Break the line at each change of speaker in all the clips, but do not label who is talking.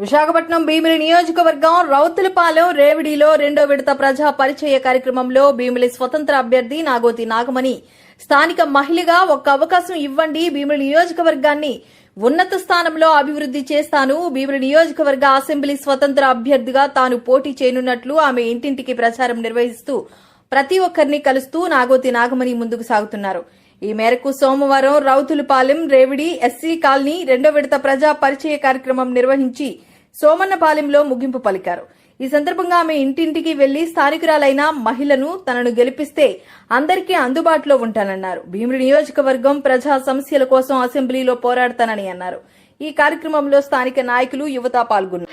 విశాఖపట్నం భీమిలి నియోజకవర్గం రౌతులపాలెం రేవిడిలో రెండో విడత ప్రజా పరిచయ కార్యక్రమంలో భీమిలి స్వతంత్ర అభ్యర్థి నాగోతి నాగమణి. స్థానిక మహిళగా ఒక్క అవకాశం ఇవ్వండి భీమిలి నియోజకవర్గాన్ని ఉన్నత స్థానంలో అభివృద్ది చేస్తాను. భీమిలి నియోజకవర్గ అసెంబ్లీ స్వతంత్ర అభ్యర్థిగా తాను పోటీ చేయనున్నట్లు ఆమె ఇంటింటికి ప్రచారం నిర్వహిస్తూ ప్రతి ఒక్కరిని కలుస్తూ నాగోతి నాగమణి ముందుకు సాగుతున్నారు. ఈ మేరకు సోమవారం రౌతులపాలెం రేవిడి ఎస్సీ కాలనీ రెండో విడత ప్రజా పరిచయ కార్యక్రమం నిర్వహించి సోమన్నపాలెంలో ముగింపు పలికారు. ఈ సందర్భంగా ఆమె ఇంటింటికి వెళ్ళి స్థానికురాలైన మహిళను తనను గెలిపిస్తే అందరికీ అందుబాటులో ఉంటానన్నారు. భీముడి నియోజకవర్గం ప్రజా సమస్యల కోసం అసెంబ్లీలో పోరాడతానని అన్నారు. ఈ కార్యక్రమంలో స్థానిక నాయకులు యువత పాల్గొన్నారు.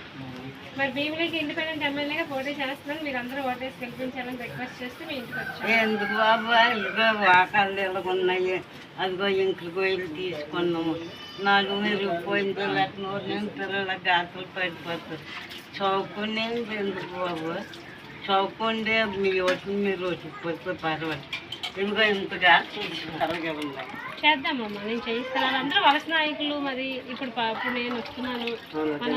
మరి భీమిలికి ఇండిపెండెంట్ ఎమ్మెల్యేగా పోటీ చేస్తున్నాను మీరు అందరూ ఓటేసి గెలిపించాలని రిక్వెస్ట్ చేస్తే మీ ఇంటికి వచ్చాను
ఎందుకు బాబా? ఇదిగో వాకాళ్ళు ఇలాగున్నాయి అదిగో ఇంట్లో గొయ్యలు తీసుకున్నాము. నాకు మీరు పోయింది లేకపోతే పిల్లల గాతులు పడిపోతారు. చౌకునేది ఎందుకు బాబు? చౌకుండే మీ ఓట్లు మీరు వచ్చిపోతే పర్వాలేదు. ఇదిగో తీసుకుంటారు కదా
చేద్దామమ్మా. నేను చేయిస్తాను అందరూ వలస నాయకులు. మరి ఇప్పుడు ఇప్పుడు నేను వస్తున్నాను. మన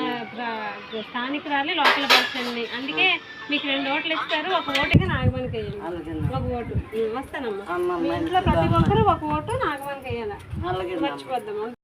గ్ర- స్థానికురాలి లోకల్ పర్సన్ని అందుకే మీకు రెండు ఓట్లు ఇస్తారు. ఒక ఓటుగా నాగమణికి వేయండి.
అలాగే
ఒక ఓటు. వస్తానమ్మా. మీ ఇంట్లో ప్రతి ఒక్కరు ఒక ఓటు నాగమణికి వేయాలి? మర్చిపోద్దామా?